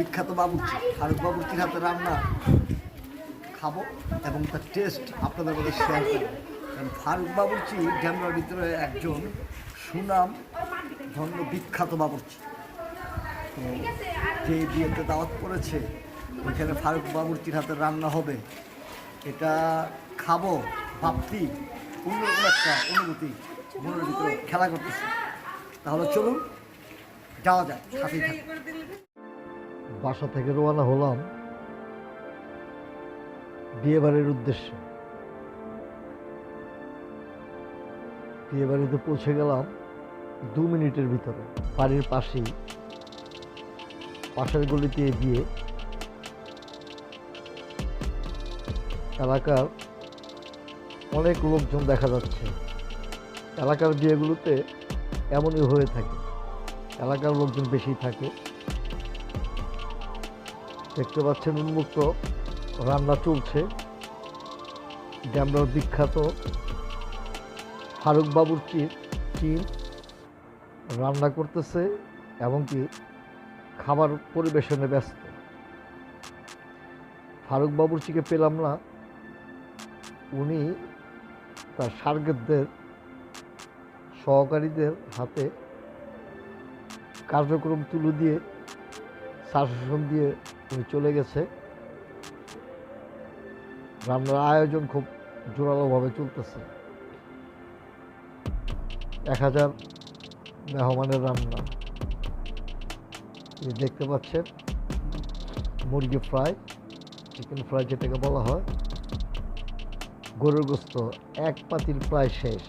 বিখ্যাত বাবুর্চি ফারুক বাবুর্চির হাতে রান্না। খাব এবং তার টেস্ট আপনাদের মধ্যে শেয়ার করব। কারণ ফারুক বাবুর্চি ড্যামরার ভিতরে একজন সুনাম ধন্য বিখ্যাত বাবুর্চি। তো যে বিয়েতে দাওয়াত করেছে ওইখানে ফারুক বাবুর্চির হাতে রান্না হবে। এটা খাব ভাবতি অন্যরকম একটা অনুভূতি মনের ভিতরে খেলা করতেছে। তাহলে চলুন, যাওয়া যায় থাকুন। বাসা থেকে রোয়ানা হলাম বিয়েবাড়ির উদ্দেশ্যে। বিয়েবাড়িতে পৌঁছে গেলাম দু মিনিটের ভিতরে। বাড়ির পাশেই, পাশের গলিতে গিয়ে এলাকার অনেক লোকজন দেখা যাচ্ছে। এলাকার বিয়েগুলোতে এমনই হয়ে থাকে। এলাকার লোকজন বেশি থাকে। দেখতে পাচ্ছেন উন্মুক্ত, রান্না চলছে। ড্যামরার বিখ্যাত ফারুক বাবুর্চির টিম রান্না করতেছে এমনকি খাবার পরিবেশনে ব্যস্ত। ফারুক বাবুর্চিকে পেলাম না। উনি তার সার্গেদদের, সহকারীদের হাতে কার্যক্রম তুলে দিয়ে শাসন দিয়ে উনি চলে গেছে। রান্নার আয়োজন খুব জোরালোভাবে চলতেছে। এক হাজার মেহমানের রান্না। এই দেখতে পাচ্ছেন, মুরগি ফ্রাই, চিকেন ফ্রাই যেটাকে বলা হয়। গরুর গোস্ত, এক পাতির প্রায় শেষ।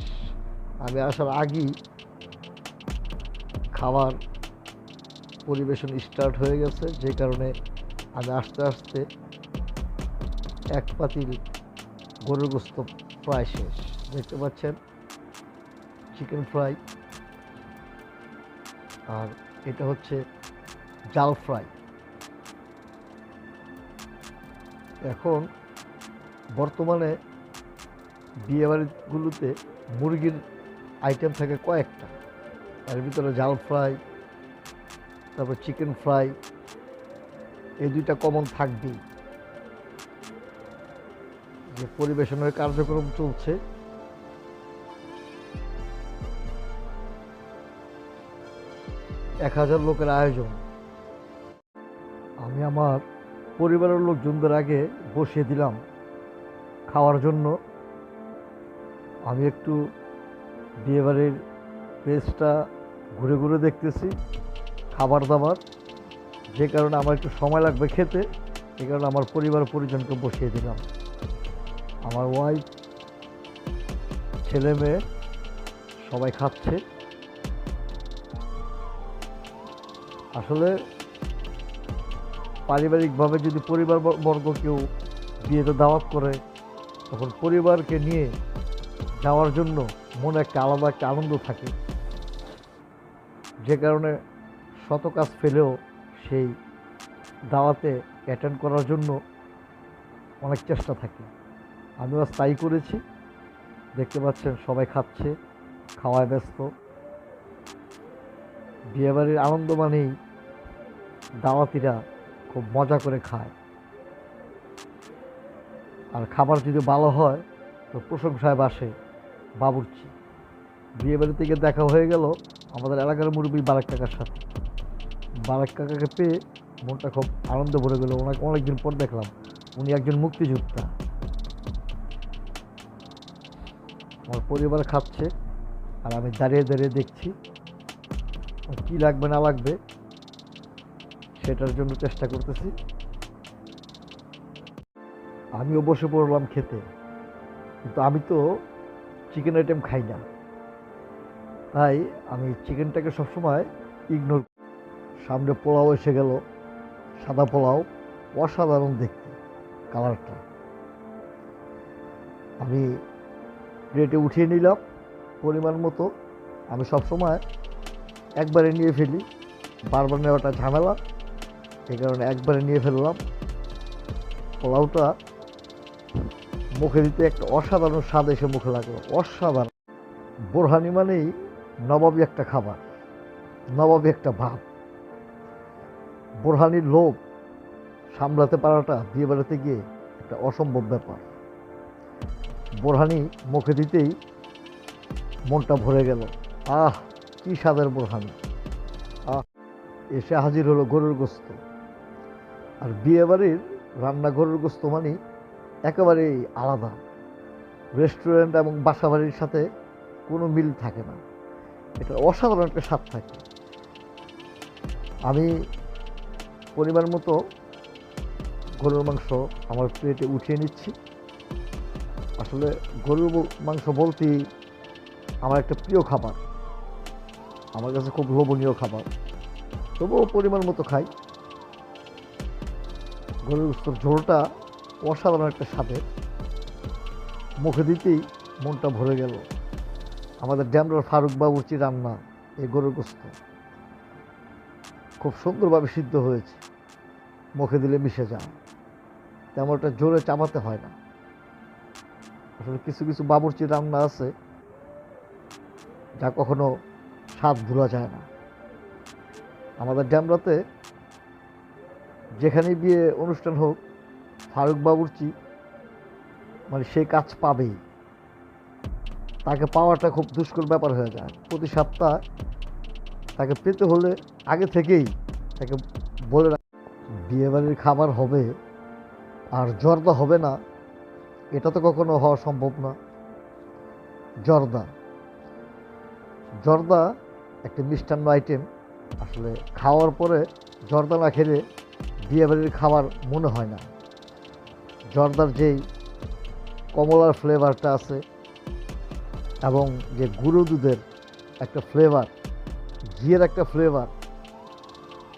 আমি আসার আগেই খাবার পরিবেশন স্টার্ট হয়ে গেছে, যে কারণে আমি আস্তে আস্তে এক পাতিল গরুর গোস্ত প্রায় শেষ। দেখতে পাচ্ছেন? চিকেন ফ্রাই আর এটা হচ্ছে জাল ফ্রাই এখন বর্তমানে বিয়েবাড়িগুলোতে মুরগির আইটেম থাকে কয়েকটা। এর ভিতরে জাল ফ্রাই তারপর চিকেন ফ্রাই, এই দুইটা কমন থাকবেই। যে পরিবেশনের কার্যক্রম চলছে। এক হাজার লোকের আয়োজন। আমি আমার পরিবারের লোকজনদের আগে বসিয়ে দিলাম খাওয়ার জন্য। আমি একটু বিয়েবাড়ির প্লেসটা ঘুরে ঘুরে দেখতেছি। খাবার দাবার যে কারণে আমার একটু সময় লাগবে খেতে এই কারণে আমার পরিবার পরিজনকে বসিয়ে দিলাম। আমার ওয়াইফ ছেলে মেয়ে, সবাই খাচ্ছে। আসলে পারিবারিকভাবে যদি পরিবার বর্গ কেউ বিয়েতে দাওয়াত করে, তখন পরিবারকে নিয়ে যাওয়ার জন্য মনে একটা আলাদা একটা আনন্দ থাকে। যে কারণে শত কাজ ফেলেও সেই দাওয়াতে অ্যাটেন্ড করার জন্য অনেক চেষ্টা থাকে। আমিও আজ তাই করেছি। দেখতে পাচ্ছেন সবাই খাচ্ছে, খাওয়ায় ব্যস্ত। বিয়েবাড়ির আনন্দ মানেই দাওয়াতিরা খুব মজা করে খায়। আর খাবার যদি ভালো হয়, তো প্রশংসায় বাসে বাবুর্চি। বিয়ে বাড়ি থেকে দেখা হয়ে গেল আমাদের এলাকার মুরব্বী বারাক কাকার সাথে। বারাক কাকাকে পেয়ে মনটা খুব আনন্দ ভরে গেল। ওনাকে অনেকদিন পর দেখলাম। উনি একজন মুক্তিযোদ্ধা। আমার পরিবার খাচ্ছে আর আমি দাঁড়িয়ে দাঁড়িয়ে দেখছি কী লাগবে না লাগবে সেটার জন্য চেষ্টা করতেছি। আমিও বসে পড়লাম খেতে। কিন্তু আমি তো চিকেন আইটেম খাই না। তাই আমি চিকেনটাকে সবসময় ইগনোর সামনে পোলাও এসে গেল। সাদা পোলাও, অসাধারণ দেখতে, কালারটা। আমি প্লেটে উঠিয়ে নিলাম, পরিমাণ মতো। আমি সবসময় একবারে নিয়ে ফেলি, বারবার নেওয়াটা ঝামেলা। এই কারণে একবারে নিয়ে ফেললাম। পোলাওটা মুখে দিতে একটা অসাধারণ স্বাদ এসে মুখে লাগল, অসাধারণ। বোরহানি মানেই নবাবী একটা খাবার, নবাবী একটা ভাব বোরহানির লোভ সামলাতে পারাটা বিয়ে বাড়িতে গিয়ে একটা অসম্ভব ব্যাপার। বোরহানি মুখে দিতেই মনটা ভরে গেল। আহ, কি স্বাদের বোরহানি। আহ, এসে হাজির হলো গরুর গোস্ত। আর বিয়ে বাড়ির রান্না গরুর গোস্ত মানে একেবারেই আলাদা। রেস্টুরেন্ট এবং বাসা বাড়ির সাথে কোনো মিল থাকে না। এটা অসাধারণ একটা স্বাদ থাকে। আমি পরিমাণ মতো গরুর মাংস আমার প্লেটে উঠিয়ে নিচ্ছি। আসলে গরুর মাংস বলতেই আমার একটা প্রিয় খাবার। আমার কাছে খুব লোভনীয় খাবার। তবুও পরিমাণ মতো খাই। গরুর গোস্তর ঝোলটা অসাধারণ একটা স্বাদের মুখে দিতেই মনটা ভরে গেল। আমাদের ড্যামরার ফারুক বাবুর্চি রান্না, এই গরুর গোস্ত। খুব সুন্দরভাবে সিদ্ধ হয়েছে। মুখে দিলে মিশে যায়। তেমন একটা জোরে চাপাতে হয় না। আসলে কিছু কিছু বাবুর্চি রান্না আছে, যা কখনো স্বাদ ভোলা যায় না। আমাদের ড্যামরাতে যেখানেই বিয়ে অনুষ্ঠান হোক, ফারুক বাবুর্চি মানে সে কাজ পাবেই। তাকে পাওয়াটা খুব দুষ্কর ব্যাপার হয়ে যায়। প্রতি সপ্তাহ তাকে পেতে হলে আগে থেকেই তাকে বলে বিয়েবাড়ির খাবার হবে আর জর্দা হবে না। এটা তো কখনো হওয়া সম্ভব না। জর্দা। জর্দা একটা মিষ্টান্ন আইটেম। আসলে খাওয়ার পরে জর্দা না খেলে বিয়েবাড়ির খাবার মনে হয় না। জর্দার যেই কমলার ফ্লেভারটা আছে এবং যে গুঁড়ো দুধের একটা ফ্লেভার, ঘিয়ের একটা ফ্লেভার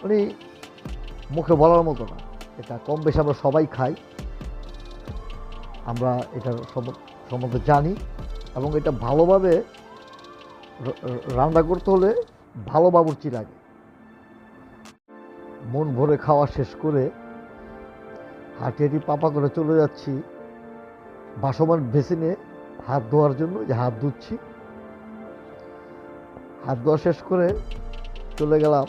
মানে মুখে বলার মতো না। এটা কম বেশি আমরা সবাই খাই। আমরা সম- সম্বন্ধে জানি। এবং এটা ভালোভাবে রান্না করতে হলে ভালো বাবুর্চি লাগে। মন ভরে খাওয়া শেষ করে হাঁটি হাঁটি পাপা করে চলে যাচ্ছি। বাসমান বেসিনে হাত ধোয়ার জন্য যে হাত ধুচ্ছি। হাত ধোয়া শেষ করে চলে গেলাম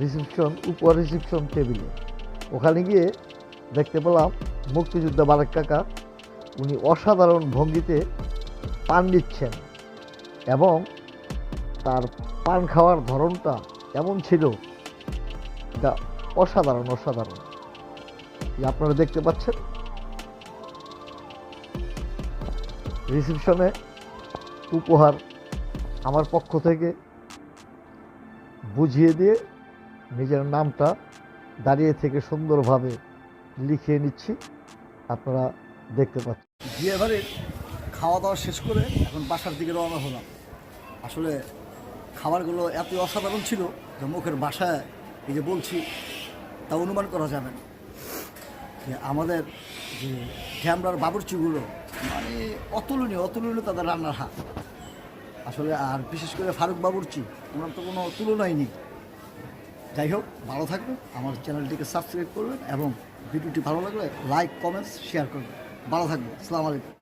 রিসেপশন, উপর রিসেপশন টেবিলে। ওখানে গিয়ে দেখতে পেলাম মুক্তিযোদ্ধা বারেক কাকা, উনি অসাধারণ ভঙ্গিতে পান দিচ্ছেন এবং তার পান খাওয়ার ধরনটা এমন ছিল এটা অসাধারণ অসাধারণ। আপনারা দেখতে পাচ্ছেন। রিসেপশনে উপহার আমার পক্ষ থেকে বুঝিয়ে দিয়ে নিজের নামটা দাঁড়িয়ে থেকে সুন্দরভাবে লিখিয়ে নিচ্ছি। আপনারা দেখতে পাচ্ছেন। বিয়ে বাড়ির খাওয়া দাওয়া শেষ করে এখন বাসার দিকে রওনা হলাম। আসলে খাবারগুলো এতই অসাধারণ ছিল যে মুখের বাসায় এই যে বলছি, তা অনুমান করা যাবে না। যে আমাদের যে ঢ্যামরার বাবুর্চিগুলো মানে অতুলনীয় অতুলনীয় তাদের রান্নার হাত। আসলে আর বিশেষ করে ফারুক বাবুর্চি, ওনার তো কোনো তুলনাই নেই। যাই হোক, ভালো থাকবেন, আমার চ্যানেলটিকে সাবস্ক্রাইব করবেন এবং ভিডিওটি ভালো লাগলে লাইক, কমেন্টস, শেয়ার করবেন। ভালো থাকবেন, আসসালামু আলাইকুম।